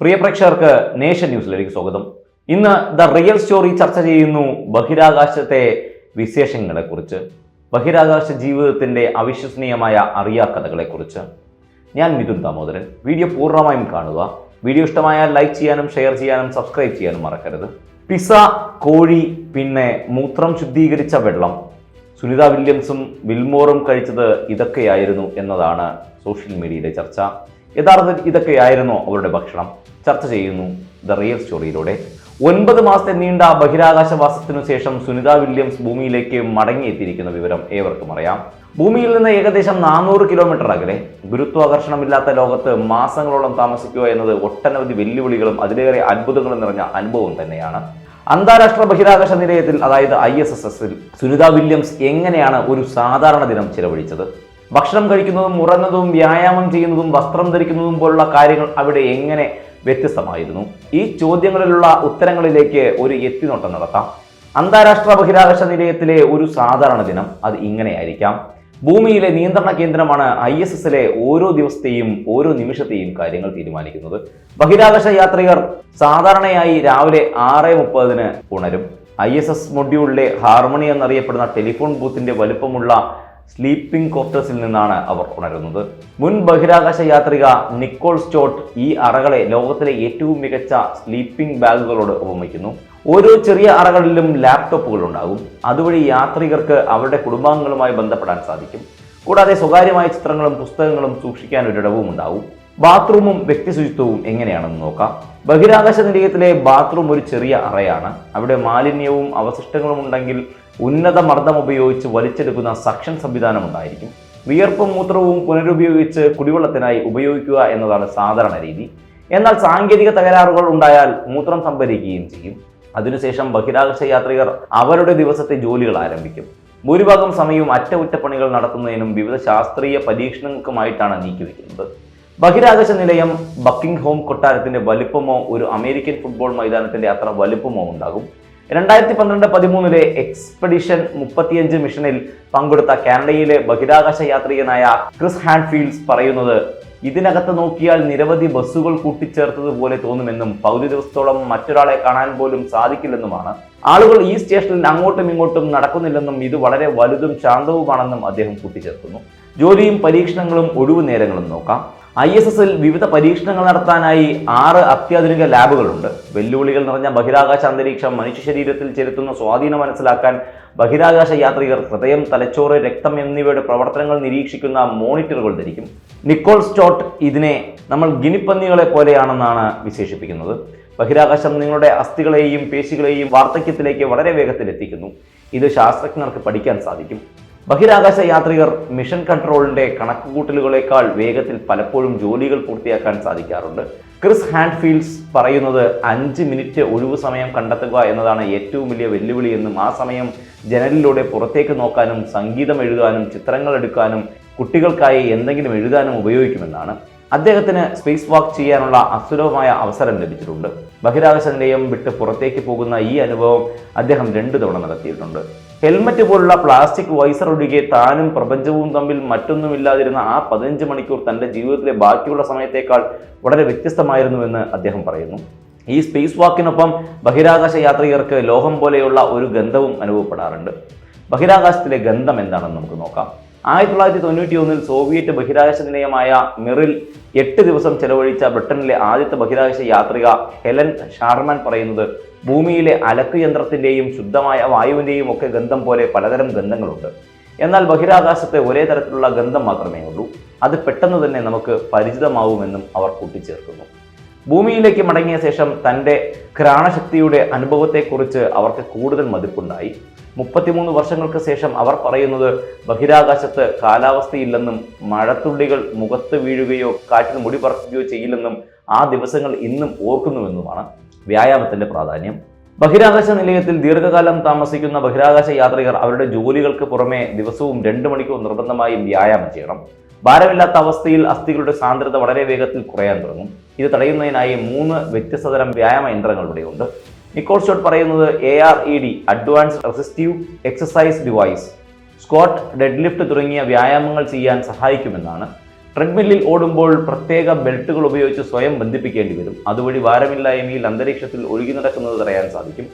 പ്രിയ പ്രേക്ഷകർക്ക് നേഷൻ ന്യൂസിലേക്ക് സ്വാഗതം. ഇന്ന് ദ റിയൽ സ്റ്റോറി ചർച്ച ചെയ്യുന്നു ബഹിരാകാശത്തെ വിശേഷങ്ങളെ കുറിച്ച് ബഹിരാകാശ ജീവിതത്തിന്റെ അവിശ്വസനീയമായ അറിയാ കുറിച്ച് ഞാൻ മിഥുൻ ദാമോദരൻ. വീഡിയോ പൂർണമായും കാണുക. വീഡിയോ ഇഷ്ടമായാൽ ലൈക്ക് ചെയ്യാനും ഷെയർ ചെയ്യാനും സബ്സ്ക്രൈബ് ചെയ്യാനും മറക്കരുത്. പിസ കോഴി പിന്നെ മൂത്രം ശുദ്ധീകരിച്ച വെള്ളം. സുനിത വില്യംസും വിൽമോറും കഴിച്ചത് ഇതൊക്കെയായിരുന്നു എന്നതാണ് സോഷ്യൽ മീഡിയയിലെ ചർച്ച. യഥാർത്ഥത്തിൽ ഇതൊക്കെയായിരുന്നു അവരുടെ ഭക്ഷണം. ചർച്ച ചെയ്യുന്നു ദ റിയൽ സ്റ്റോറിയിലൂടെ. ഒൻപത് മാസത്തെ നീണ്ട ബഹിരാകാശവാസത്തിനു ശേഷം സുനിത വില്യംസ് ഭൂമിയിലേക്ക് മടങ്ങിയെത്തിയിരിക്കുന്ന വിവരം ഏവർക്കും അറിയാം. ഭൂമിയിൽ നിന്ന് ഏകദേശം നാനൂറ് കിലോമീറ്റർ അകലെ. ഗുരുത്വാകർഷണമില്ലാത്ത ലോകത്ത് മാസങ്ങളോളം താമസിക്കുക എന്നത് ഒട്ടനവധി വെല്ലുവിളികളും അതിലേറെ അത്ഭുതങ്ങളും നിറഞ്ഞ അനുഭവം തന്നെയാണ്. അന്താരാഷ്ട്ര ബഹിരാകാശ നിലയത്തിൽ അതായത് ഐ എസ് എസ് എസിൽ സുനിത വില്യംസ് എങ്ങനെയാണ് ഒരു സാധാരണ ദിനം ചിലവഴിച്ചത്? ഭക്ഷണം കഴിക്കുന്നതും ഉറങ്ങുന്നതും വ്യായാമം ചെയ്യുന്നതും വസ്ത്രം ധരിക്കുന്നതും പോലുള്ള കാര്യങ്ങൾ അവിടെ എങ്ങനെ വ്യത്യസ്തമായിരുന്നു? ഈ ചോദ്യങ്ങളിലുള്ള ഉത്തരങ്ങളിലേക്ക് ഒരു എത്തിനോട്ടം നടത്താം. അന്താരാഷ്ട്ര ബഹിരാകാശ നിലയത്തിലെ ഒരു സാധാരണ ദിനം അത് ഇങ്ങനെയായിരിക്കാം. ഭൂമിയിലെ നിയന്ത്രണ കേന്ദ്രമാണ് ഐ എസ് എസിലെ ഓരോ ദിവസത്തെയും ഓരോ നിമിഷത്തെയും കാര്യങ്ങൾ തീരുമാനിക്കുന്നത്. ബഹിരാകാശ യാത്രികർ സാധാരണയായി രാവിലെ ആറ് മുപ്പതിന് ഉണരും. ഐ എസ് എസ് മൊഡ്യൂളിലെ ഹാർമണി എന്നറിയപ്പെടുന്ന ടെലിഫോൺ ബൂത്തിന്റെ വലുപ്പമുള്ള സ്ലീപ്പിംഗ് ക്വാർട്ടേഴ്സിൽ നിന്നാണ് അവർ ഉണരുന്നത്. മുൻ ബഹിരാകാശ യാത്രിക നിക്കോൾ സ്റ്റോട്ട് ഈ അറകളെ ലോകത്തിലെ ഏറ്റവും മികച്ച സ്ലീപ്പിംഗ് ബാഗുകളോട് ഉപമിക്കുന്നു. ഓരോ ചെറിയ അറകളിലും ലാപ്ടോപ്പുകൾ ഉണ്ടാകും. അതുവഴി യാത്രികർക്ക് അവരുടെ കുടുംബാംഗങ്ങളുമായി ബന്ധപ്പെടാൻ സാധിക്കും. കൂടാതെ സ്വകാര്യമായ ചിത്രങ്ങളും പുസ്തകങ്ങളും സൂക്ഷിക്കാൻ ഒരിടവും ഉണ്ടാവും ബാത്റൂമും വ്യക്തി ശുചിത്വവും എങ്ങനെയാണെന്ന് നോക്കാം. ബഹിരാകാശ നിലയത്തിലെ ബാത്റൂം ഒരു ചെറിയ അറയാണ്. അവിടെ മാലിന്യവും അവശിഷ്ടങ്ങളും ഉണ്ടെങ്കിൽ ഉന്നത മർദ്ദം ഉപയോഗിച്ച് വലിച്ചെടുക്കുന്ന സക്ഷൻ സംവിധാനം ഉണ്ടായിരിക്കും വിയർപ്പും മൂത്രവും പുനരുപയോഗിച്ച് കുടിവെള്ളത്തിനായി ഉപയോഗിക്കുക എന്നതാണ് സാധാരണ രീതി. എന്നാൽ സാങ്കേതിക തകരാറുകൾ ഉണ്ടായാൽ മൂത്രം സംഭരിക്കുകയും ചെയ്യും. അതിനുശേഷം ബഹിരാകാശ യാത്രികർ അവരുടെ ദിവസത്തെ ജോലികൾ ആരംഭിക്കും. ഭൂരിഭാഗം സമയവും അറ്റകുറ്റപ്പണികൾ നടത്തുന്നതിനും വിവിധ ശാസ്ത്രീയ പരീക്ഷണങ്ങൾക്കുമായിട്ടാണ് നീക്കിവെക്കുന്നത്. ബഹിരാകാശ നിലയം ബക്കിംഗ് ഹോം കൊട്ടാരത്തിന്റെ വലുപ്പമോ ഒരു അമേരിക്കൻ ഫുട്ബോൾ മൈതാനത്തിന്റെ അത്ര വലിപ്പമോ ഉണ്ടാകും. രണ്ടായിരത്തി പന്ത്രണ്ട് പതിമൂന്നിലെ എക്സ്പെഡിഷൻ മുപ്പത്തിയഞ്ച് മിഷനിൽ പങ്കെടുത്ത കാനഡയിലെ ബഹിരാകാശ യാത്രികനായ ക്രിസ് ഹാൻഫീൽഡ്സ് പറയുന്നത് ഇതിനകത്ത് നോക്കിയാൽ നിരവധി ബസ്സുകൾ കൂട്ടിച്ചേർത്തതുപോലെ തോന്നുമെന്നും പകുതി ദിവസത്തോളം മറ്റൊരാളെ കാണാൻ പോലും സാധിക്കില്ലെന്നുമാണ്. ആളുകൾ ഈ സ്റ്റേഷനിൽ അങ്ങോട്ടും ഇങ്ങോട്ടും നടക്കുന്നില്ലെന്നും ഇത് വളരെ വലുതും ശാന്തവുമാണെന്നും അദ്ദേഹം കൂട്ടിച്ചേർക്കുന്നു. ജോലിയും പരീക്ഷണങ്ങളും ഒഴിവു നേരങ്ങളും നോക്കാം. ഐ എസ് എസിൽ വിവിധ പരീക്ഷണങ്ങൾ നടത്താനായി ആറ് അത്യാധുനിക ലാബുകളുണ്ട്. വെല്ലുവിളികൾ നിറഞ്ഞ ബഹിരാകാശ അന്തരീക്ഷം മനുഷ്യ ശരീരത്തിൽ ചെലുത്തുന്ന സ്വാധീനം മനസ്സിലാക്കാൻ ബഹിരാകാശ യാത്രികർ ഹൃദയം തലച്ചോറ് രക്തം എന്നിവയുടെ പ്രവർത്തനങ്ങൾ നിരീക്ഷിക്കുന്ന മോണിറ്ററുകൾ ധരിക്കും. നിക്കോൾ സ്റ്റോട്ട് ഇതിനെ നമ്മൾ ഗിനിപ്പന്നികളെ പോലെയാണെന്നാണ് വിശേഷിപ്പിക്കുന്നത്. ബഹിരാകാശം നിങ്ങളുടെ അസ്ഥികളെയും പേശികളെയും വാർദ്ധക്യത്തിലേക്ക് വളരെ വേഗത്തിൽ എത്തിക്കുന്നു ഇത് ശാസ്ത്രജ്ഞർക്ക് പഠിക്കാൻ സാധിക്കും. ബഹിരാകാശ യാത്രികർ മിഷൻ കൺട്രോളിന്റെ കണക്കുകൂട്ടലുകളേക്കാൾ വേഗത്തിൽ പലപ്പോഴും ജോലികൾ പൂർത്തിയാക്കാൻ സാധിക്കാറുണ്ട്. ക്രിസ് ഹാൻഡ്ഫീൽഡ്സ് പറയുന്നത് അഞ്ച് മിനിറ്റ് ഒഴിവു സമയം കണ്ടെത്തുക എന്നതാണ് ഏറ്റവും വലിയ വെല്ലുവിളി എന്നും ആ സമയം ജനലിലൂടെ പുറത്തേക്ക് നോക്കാനും സംഗീതം എഴുതാനും ചിത്രങ്ങൾ എടുക്കാനും കുട്ടികൾക്കായി എന്തെങ്കിലും എഴുതാനും ഉപയോഗിക്കുമെന്നാണ്. അദ്ദേഹത്തിന് സ്പേസ് വാക്ക് ചെയ്യാനുള്ള അസുലഭമായ അവസരം ലഭിച്ചിട്ടുണ്ട്. ബഹിരാകാശ നിലയം വിട്ട് പുറത്തേക്ക് പോകുന്ന ഈ അനുഭവം അദ്ദേഹം രണ്ടു തവണ നടത്തിയിട്ടുണ്ട്. ഹെൽമറ്റ് പോലുള്ള പ്ലാസ്റ്റിക് വൈസർ ഒഴികെ താനും പ്രപഞ്ചവും തമ്മിൽ മറ്റൊന്നുമില്ലാതിരുന്ന ആ പതിനഞ്ച് മണിക്കൂർ തന്റെ ജീവിതത്തിലെ ബാക്കിയുള്ള സമയത്തേക്കാൾ വളരെ വ്യത്യസ്തമായിരുന്നുവെന്ന് അദ്ദേഹം പറയുന്നു. ഈ സ്പേസ് വാക്കിനൊപ്പം ബഹിരാകാശ യാത്രികർക്ക് ലോഹം പോലെയുള്ള ഒരു ഗന്ധവും അനുഭവപ്പെടാറുണ്ട്. ബഹിരാകാശത്തിലെ ഗന്ധം എന്താണെന്ന് നമുക്ക് നോക്കാം. ആയിരത്തി തൊള്ളായിരത്തി തൊണ്ണൂറ്റി ഒന്നിൽ സോവിയറ്റ് ബഹിരാകാശ നിലയമായ മിറിൽ എട്ട് ദിവസം ചെലവഴിച്ച ബ്രിട്ടനിലെ ആദ്യത്തെ ബഹിരാകാശ യാത്രിക ഹെലൻ ഷാർമാൻ പറയുന്നത് ഭൂമിയിലെ അലക്ക് യന്ത്രത്തിന്റെയും ശുദ്ധമായ വായുവിന്റെയും ഒക്കെ ഗന്ധം പോലെ പലതരം ഗന്ധങ്ങളുണ്ട്. എന്നാൽ ബഹിരാകാശത്തെ ഒരേ തരത്തിലുള്ള ഗന്ധം മാത്രമേ ഉള്ളൂ. അത് പെട്ടെന്ന് തന്നെ നമുക്ക് പരിചിതമാവുമെന്നും അവർ കൂട്ടിച്ചേർക്കുന്നു. ഭൂമിയിലേക്ക് മടങ്ങിയ ശേഷം തന്റെ ഘ്രാണശക്തിയുടെ അനുഭവത്തെക്കുറിച്ച് അവർക്ക് കൂടുതൽ മതിപ്പുണ്ടായി. മുപ്പത്തിമൂന്ന് വർഷങ്ങൾക്ക് ശേഷം അവർ പറയുന്നത് ബഹിരാകാശത്ത് കാലാവസ്ഥയില്ലെന്നും മഴത്തുള്ളികൾ മുഖത്ത് വീഴുകയോ കാറ്റിൽ മുടി പറക്കുകയോ ചെയ്യില്ലെന്നും ആ ദിവസങ്ങൾ ഇന്നും ഓർക്കുന്നുവെന്നുമാണ് വ്യായാമത്തിന്റെ പ്രാധാന്യം. ബഹിരാകാശ നിലയത്തിൽ ദീർഘകാലം താമസിക്കുന്ന ബഹിരാകാശ യാത്രികർ അവരുടെ ജോലികൾക്ക് പുറമെ ദിവസവും രണ്ട് മണിക്കൂർ നിർബന്ധമായും വ്യായാമം ചെയ്യണം. ഭാരമില്ലാത്ത അവസ്ഥയിൽ അസ്ഥികളുടെ സാന്ദ്രത വളരെ വേഗത്തിൽ കുറയാൻ തുടങ്ങും. ഇത് തടയുന്നതിനായി മൂന്ന് വ്യത്യസ്ത തരം വ്യായാമ യന്ത്രങ്ങൾ ഇവിടെയുണ്ട് നിക്കോൾ ഷോട്ട് പറയുന്നത് A R E D advance resistive exercise device squat dead lift തുടങ്ങിയ വ്യായാമങ്ങൾ ചെയ്യാൻ സഹായിക്കുമെന്നാണ്. ട്രെഡ്മില്ലിൽ ഓടുമ്പോൾ പ്രത്യേക ബെൽറ്റുകൾ ഉപയോഗിച്ച് സ്വയം ബന്ധിപ്പിക്കേണ്ടി വരും. അതുവഴി ഭാരമില്ലായ്മയിൽ അന്തരീക്ഷത്തിൽ ഒഴുകി നടക്കുന്നത് തടയാൻ സാധിക്കും.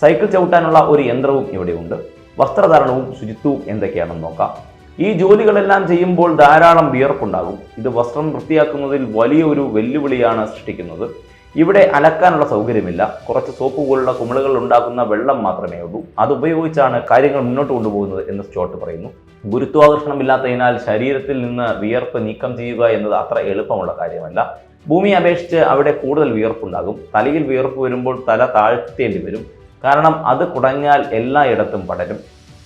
സൈക്കിൾ ചവിട്ടാനുള്ള ഒരു യന്ത്രവും ഇവിടെയുണ്ട്. വസ്ത്രധാരണവും ശുചിത്വവും എന്തൊക്കെയാണെന്ന് നോക്കാം. ഈ ജോലികളെല്ലാം ചെയ്യുമ്പോൾ ധാരാളം വിയർപ്പുണ്ടാകും. ഇത് വസ്ത്രം വൃത്തിയാക്കുന്നതിൽ വലിയൊരു വെല്ലുവിളിയാണ് സൃഷ്ടിക്കുന്നത്. ഇവിടെ അലക്കാനുള്ള സൗകര്യമില്ല. കുറച്ച് സോപ്പ് പോലുള്ള കുമിളുകൾ ഉണ്ടാക്കുന്ന വെള്ളം മാത്രമേ ഉള്ളൂ. അത് ഉപയോഗിച്ചാണ് കാര്യങ്ങൾ മുന്നോട്ട് കൊണ്ടുപോകുന്നത് എന്ന് സ്റ്റോട്ട് പറയുന്നു. ഗുരുത്വാകർഷണമില്ലാത്തതിനാൽ ശരീരത്തിൽ നിന്ന് വിയർപ്പ് നീക്കം ചെയ്യുക എന്നത് അത്ര എളുപ്പമുള്ള കാര്യമല്ല. ഭൂമി അപേക്ഷിച്ച് അവിടെ കൂടുതൽ വിയർപ്പുണ്ടാകും. തലയിൽ വിയർപ്പ് വരുമ്പോൾ തല താഴ്ത്തേണ്ടി വരും. കാരണം അത് കുടഞ്ഞാൽ എല്ലായിടത്തും പടരും.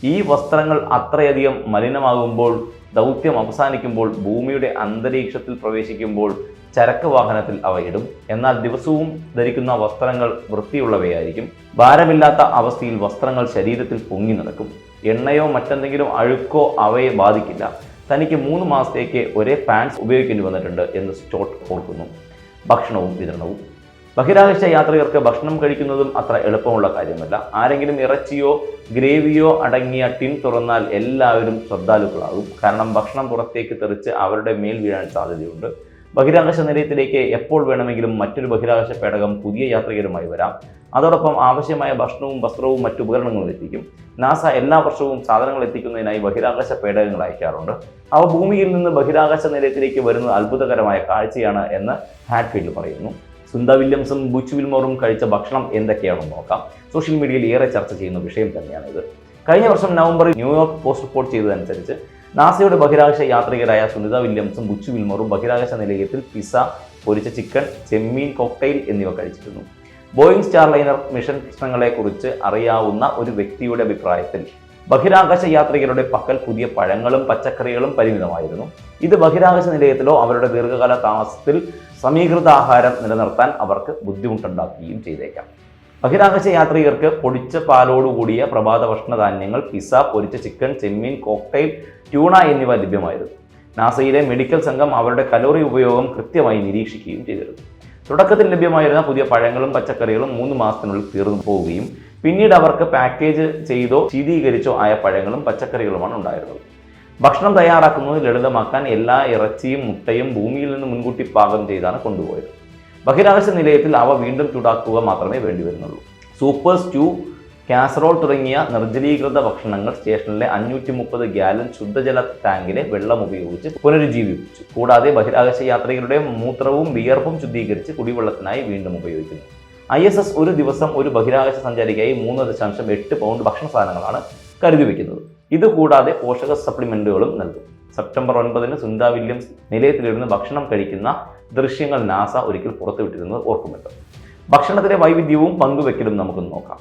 ഈ വസ്ത്രങ്ങൾ അത്രയധികം മലിനമാകുമ്പോൾ ദൗത്യം അവസാനിക്കുമ്പോൾ ഭൂമിയുടെ അന്തരീക്ഷത്തിൽ പ്രവേശിക്കുമ്പോൾ ചരക്ക് വാഹനത്തിൽ അവ ഇടും. എന്നാൽ ദിവസവും ധരിക്കുന്ന വസ്ത്രങ്ങൾ വൃത്തിയുള്ളവയായിരിക്കും. ഭാരമില്ലാത്ത അവസ്ഥയിൽ വസ്ത്രങ്ങൾ ശരീരത്തിൽ പൊങ്ങി നടക്കും. എണ്ണയോ മറ്റെന്തെങ്കിലും അഴുക്കോ അവയെ ബാധിക്കില്ല. തനിക്ക് മൂന്ന് മാസത്തേക്ക് ഒരേ പാൻസ് ഉപയോഗിക്കേണ്ടി വന്നിട്ടുണ്ട് എന്ന് സ്റ്റോട്ട് ഓർക്കുന്നു. ഭക്ഷണവും വിതരണവും. ബഹിരാകാശ യാത്രികർക്ക് ഭക്ഷണം കഴിക്കുന്നതും അത്ര എളുപ്പമുള്ള കാര്യമല്ല. ആരെങ്കിലും ഇറച്ചിയോ ഗ്രേവിയോ അടങ്ങിയ ടിൻ തുറന്നാൽ എല്ലാവരും ശ്രദ്ധാലുക്കളാകും. കാരണം ഭക്ഷണം പുറത്തേക്ക് തെറിച്ച് അവരുടെ മേൽ വീഴാൻ സാധ്യതയുണ്ട്. ബഹിരാകാശ നിലയത്തിലേക്ക് എപ്പോൾ വേണമെങ്കിലും മറ്റൊരു ബഹിരാകാശ പേടകം പുതിയ യാത്രികരുമായി വരാം. അതോടൊപ്പം ആവശ്യമായ ഭക്ഷണവും വസ്ത്രവും മറ്റു ഉപകരണങ്ങളും എത്തിക്കും. നാസ എല്ലാ വർഷവും സാധനങ്ങൾ എത്തിക്കുന്നതിനായി ബഹിരാകാശ പേടകങ്ങൾ അയക്കാറുണ്ട്. അവ ഭൂമിയിൽ നിന്ന് ബഹിരാകാശ നിലയത്തിലേക്ക് വരുന്നത് അത്ഭുതകരമായ കാഴ്ചയാണ് എന്ന് ഹാറ്റ്ഫീൽഡ് പറയുന്നു. സുന്ദ വില്യംസും ബുച്ച് വിൽമോറും കഴിച്ച ഭക്ഷണം എന്തൊക്കെയാണെന്ന് നോക്കാം. സോഷ്യൽ മീഡിയയിൽ ഏറെ ചർച്ച ചെയ്യുന്ന വിഷയം തന്നെയാണിത്. കഴിഞ്ഞ വർഷം നവംബറിൽ ന്യൂയോർക്ക് പോസ്റ്റ് റിപ്പോർട്ട് ചെയ്തതനുസരിച്ച് നാസയുടെ ബഹിരാകാശ യാത്രികരായ സുനിത വില്യംസും ബുച്ചു വിൽമറും ബഹിരാകാശ നിലയത്തിൽ പിസ പൊരിച്ച ചിക്കൻ ചെമ്മീൻ കോക്ടെയിൽ എന്നിവ കഴിച്ചിരുന്നു. ബോയിങ് സ്റ്റാർലൈനർ മിഷൻ പ്രശ്നങ്ങളെക്കുറിച്ച് അറിയാവുന്ന ഒരു വ്യക്തിയുടെ അഭിപ്രായത്തിൽ ബഹിരാകാശ യാത്രികരുടെ പക്കൽ പുതിയ പഴങ്ങളും പച്ചക്കറികളും പരിമിതമായിരുന്നു. ഇത് ബഹിരാകാശ നിലയത്തിലോ അവരുടെ ദീർഘകാല താമസത്തിൽ സമീകൃത ആഹാരം നിലനിർത്താൻ അവർക്ക് ബുദ്ധിമുട്ടുണ്ടാക്കുകയും ചെയ്തേക്കാം. ബഹിരാകാശ യാത്രികർക്ക് പൊടിച്ച പാലോടുകൂടിയ പ്രഭാത ഭക്ഷണ ധാന്യങ്ങൾ പിസ പൊരിച്ച ചിക്കൻ ചെമ്മീൻ കോക്ടെയിൽ ട്യൂണ എന്നിവ ലഭ്യമായിരുന്നു. നാസയിലെ മെഡിക്കൽ സംഘം അവരുടെ കലോറി ഉപയോഗം കൃത്യമായി നിരീക്ഷിക്കുകയും ചെയ്തിരുന്നു. തുടക്കത്തിൽ ലഭ്യമായിരുന്ന പുതിയ പഴങ്ങളും പച്ചക്കറികളും മൂന്ന് മാസത്തിനുള്ളിൽ തീർന്നു പോവുകയും പിന്നീട് അവർക്ക് പാക്കേജ് ചെയ്തോ ശീതീകരിച്ചോ ആയ പഴങ്ങളും പച്ചക്കറികളുമാണ് ഉണ്ടായിരുന്നത്. ഭക്ഷണം തയ്യാറാക്കുന്നത് ലളിതമാക്കാൻ എല്ലാ ഇറച്ചിയും മുട്ടയും ഭൂമിയിൽ നിന്ന് മുൻകൂട്ടി പാകം ചെയ്താണ് കൊണ്ടുപോയത്. ബഹിരാകാശ നിലയത്തിൽ അവ വീണ്ടും ചൂടാക്കുക മാത്രമേ വേണ്ടി വേണ്ടിവരുന്നുള്ളൂ സൂപ്പർ സ്റ്റൂ കാസറോൾ തുടങ്ങിയ നിർജലീകൃത ഭക്ഷണങ്ങൾ സ്റ്റേഷനിലെ അഞ്ഞൂറ്റി മുപ്പത് ഗ്യാലൻ ശുദ്ധജല ടാങ്കിലെ വെള്ളം ഉപയോഗിച്ച് പുനരുജ്ജീവിപ്പിച്ചു. കൂടാതെ ബഹിരാകാശ യാത്രികരുടെ മൂത്രവും വിയർപ്പും ശുദ്ധീകരിച്ച് കുടിവെള്ളത്തിനായി വീണ്ടും ഉപയോഗിക്കുന്നു. ഐ എസ് എസ് ഒരു ദിവസം ഒരു ബഹിരാകാശ സഞ്ചാരിക്കായി മൂന്ന് ദശാംശം എട്ട് പൗണ്ട് ഭക്ഷണ സാധനങ്ങളാണ് കരുതി വയ്ക്കുന്നത് ഇതുകൂടാതെ പോഷക സപ്ലിമെന്റുകളും നൽകും. സെപ്റ്റംബർ ഒൻപതിന് സുന്ദ വില്യംസ് നിലയത്തിലിരുന്ന് ഭക്ഷണം കഴിക്കുന്ന ദൃശ്യങ്ങൾ നാസ ഒരിക്കൽ പുറത്തുവിട്ടിരുന്നത് ഓർക്കുമല്ലോ ഭക്ഷണത്തിലെ വൈവിധ്യവും പങ്കുവെക്കലും നമുക്ക് നോക്കാം.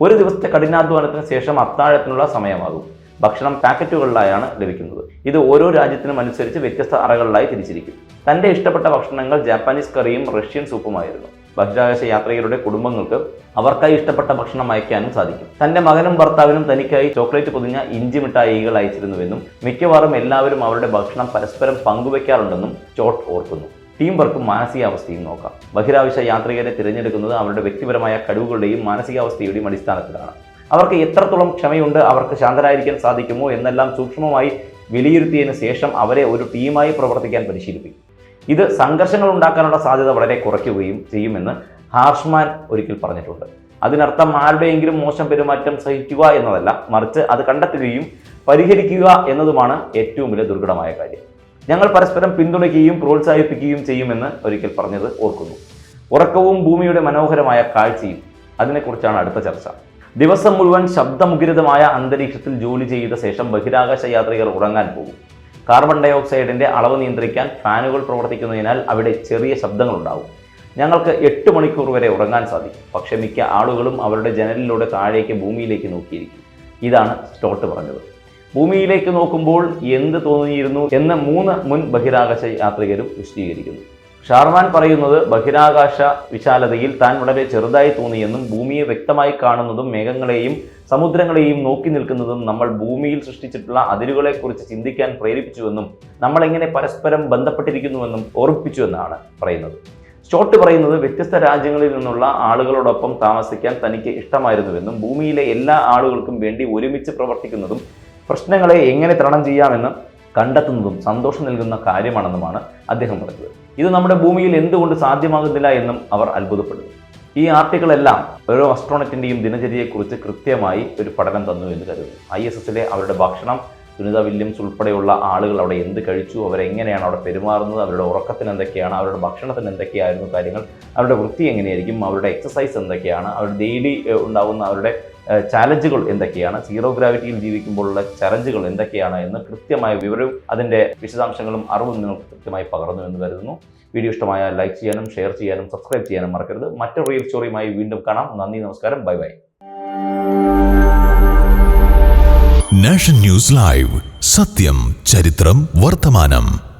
ഒരു ദിവസത്തെ കഠിനാധ്വാനത്തിന് ശേഷം അത്താഴത്തിനുള്ള സമയമാകും. ഭക്ഷണം പാക്കറ്റുകളിലായാണ് ലഭിക്കുന്നത്. ഇത് ഓരോ രാജ്യത്തിനും അനുസരിച്ച് വ്യത്യസ്ത അറകളിലായി തിരിച്ചിരിക്കും. തന്റെ ഇഷ്ടപ്പെട്ട ഭക്ഷണങ്ങൾ ജാപ്പാനീസ് കറിയും റഷ്യൻ സൂപ്പുമായിരുന്നു. ബഹിരാകാശ യാത്രികരുടെ കുടുംബങ്ങൾക്ക് അവർക്കായി ഇഷ്ടപ്പെട്ട ഭക്ഷണം അയക്കാനും സാധിക്കും. തന്റെ മകനും ഭർത്താവിനും തനിക്കായി ചോക്ലേറ്റ് പൊതിഞ്ഞ ഇഞ്ചി മിഠായികൾ അയച്ചിരുന്നുവെന്നും മിക്കവാറും എല്ലാവരും അവരുടെ ഭക്ഷണം പരസ്പരം പങ്കുവെക്കാറുണ്ടെന്നും ചോട്ട് ഓർക്കുന്നു. ടീം വർക്കും മാനസികാവസ്ഥയും നോക്കാം. ബഹിരാവശ്യ യാത്രികരെ തിരഞ്ഞെടുക്കുന്നത് അവരുടെ വ്യക്തിപരമായ കഴിവുകളുടെയും മാനസികാവസ്ഥയുടെയും അടിസ്ഥാനത്തിലാണ്. അവർക്ക് എത്രത്തോളം ക്ഷമയുണ്ട് അവർക്ക് ശാന്തരായിരിക്കാൻ സാധിക്കുമോ എന്നെല്ലാം സൂക്ഷ്മമായി വിലയിരുത്തിയതിന് ശേഷം അവരെ ഒരു ടീമായി പ്രവർത്തിക്കാൻ പരിശീലിപ്പിക്കും. ഇത് സംഘർഷങ്ങൾ ഉണ്ടാക്കാനുള്ള സാധ്യത വളരെ കുറയ്ക്കുകയും ചെയ്യുമെന്ന് ഹാർഷ്മാൻ ഒരിക്കൽ പറഞ്ഞിട്ടുണ്ട്. അതിനർത്ഥം ആരുടെയെങ്കിലും മോശം പെരുമാറ്റം സഹിക്കുക എന്നതല്ല മറിച്ച് അത് കണ്ടെത്തുകയും പരിഹരിക്കുക എന്നതുമാണ് ഏറ്റവും വലിയ ദുർഘടമായ കാര്യം. ഞങ്ങൾ പരസ്പരം പിന്തുണയ്ക്കുകയും പ്രോത്സാഹിപ്പിക്കുകയും ചെയ്യുമെന്ന് ഒരിക്കൽ പറഞ്ഞത് ഓർക്കുന്നു. ഉറക്കവും ഭൂമിയുടെ മനോഹരമായ കാഴ്ചയും അതിനെക്കുറിച്ചാണ് അടുത്ത ചർച്ച. ദിവസം മുഴുവൻ ശബ്ദമുഖരിതമായ അന്തരീക്ഷത്തിൽ ജോലി ചെയ്ത ശേഷം ബഹിരാകാശ യാത്രികർ ഉറങ്ങാൻ പോകും. കാർബൺ ഡൈ ഓക്സൈഡിന്റെ അളവ് നിയന്ത്രിക്കാൻ ഫാനുകൾ പ്രവർത്തിക്കുന്നതിനാൽ അവിടെ ചെറിയ ശബ്ദങ്ങളുണ്ടാവും. ഞങ്ങൾക്ക് എട്ട് മണിക്കൂർ വരെ ഉറങ്ങാൻ സാധിക്കും. പക്ഷേ മിക്ക ആളുകളും അവരുടെ ജനലിലൂടെ താഴേക്ക് ഭൂമിയിലേക്ക് നോക്കിയിരിക്കും. ഇതാണ് സ്റ്റോട്ട് പറഞ്ഞത്. ഭൂമിയിലേക്ക് നോക്കുമ്പോൾ എന്ത് തോന്നിയിരുന്നു എന്ന് മൂന്ന് മുൻ ബഹിരാകാശ യാത്രികരും വിശദീകരിക്കുന്നു. ഷാർമാൻ പറയുന്നത് ബഹിരാകാശ വിശാലതയിൽ താൻ വളരെ ചെറുതായി തോന്നിയെന്നും ഭൂമിയെ വ്യക്തമായി കാണുന്നതും മേഘങ്ങളെയും സമുദ്രങ്ങളെയും നോക്കി നിൽക്കുന്നതും നമ്മൾ ഭൂമിയിൽ സൃഷ്ടിച്ചിട്ടുള്ള അതിരുകളെക്കുറിച്ച് ചിന്തിക്കാൻ പ്രേരിപ്പിച്ചുവെന്നും നമ്മൾ എങ്ങനെ പരസ്പരം ബന്ധപ്പെട്ടിരിക്കുന്നുവെന്നും ഓർപ്പിച്ചുവെന്നാണ് പറയുന്നത്. സ്റ്റോട്ട് പറയുന്നത് വ്യത്യസ്ത രാജ്യങ്ങളിൽ നിന്നുള്ള ആളുകളോടൊപ്പം താമസിക്കാൻ തനിക്ക് ഇഷ്ടമായിരുന്നുവെന്നും ഭൂമിയിലെ എല്ലാ ആളുകൾക്കും വേണ്ടി ഒരുമിച്ച് പ്രവർത്തിക്കുന്നതും പ്രശ്നങ്ങളെ എങ്ങനെ തരണം ചെയ്യാമെന്ന് കണ്ടെത്തുന്നതും സന്തോഷം നൽകുന്ന കാര്യമാണെന്നുമാണ് അദ്ദേഹം പറഞ്ഞത്. ഇത് നമ്മുടെ ഭൂമിയിൽ എന്തുകൊണ്ട് സാധ്യമാകുന്നില്ല എന്നും അവർ അത്ഭുതപ്പെടുന്നു. ഈ ആർട്ടിക്കിളെല്ലാം ഓരോ അസ്ട്രോണറ്റിന്റെയും ദിനചര്യയെക്കുറിച്ച് കൃത്യമായി ഒരു പഠനം തന്നു എന്ന് കരുതുന്നു. ഐ എസ് എസിലെ അവരുടെ ഭക്ഷണം സുനിത വില്യംസ് ഉൾപ്പെടെയുള്ള ആളുകൾ അവിടെ എന്ത് കഴിച്ചു അവരെങ്ങനെയാണ് അവിടെ പെരുമാറുന്നത് അവരുടെ ഉറക്കത്തിന് എന്തൊക്കെയാണ് അവരുടെ ഭക്ഷണത്തിന് എന്തൊക്കെയായിരുന്നു കാര്യങ്ങൾ അവരുടെ വൃത്തി എങ്ങനെയായിരിക്കും അവരുടെ എക്സസൈസ് എന്തൊക്കെയാണ് അവരുടെ ഡെയിലി ഉണ്ടാകുന്ന അവരുടെ ചാലഞ്ചുകൾ എന്തൊക്കെയാണ്? സീറോ ഗ്രാവിറ്റിയിൽ ജീവിക്കുമ്പോഴുള്ള ചലഞ്ചുകൾ എന്തൊക്കെയാണ് എന്ന് കൃത്യമായ വിവരവും അതിന്റെ വിശദാംശങ്ങളും അറിവും നിങ്ങൾക്ക് കൃത്യമായി പകർന്നു എന്ന് കരുതുന്നു. വീഡിയോ ഇഷ്ടമായ ലൈക്ക് ചെയ്യാനും ഷെയർ ചെയ്യാനും സബ്സ്ക്രൈബ് ചെയ്യാനും മറക്കരുത്. മറ്റൊരു റിയൽ സ്റ്റോറിയുമായി വീണ്ടും കാണാം. നന്ദി നമസ്കാരം. Bye bye nation news live സത്യം ചരിത്രം വർത്തമാനം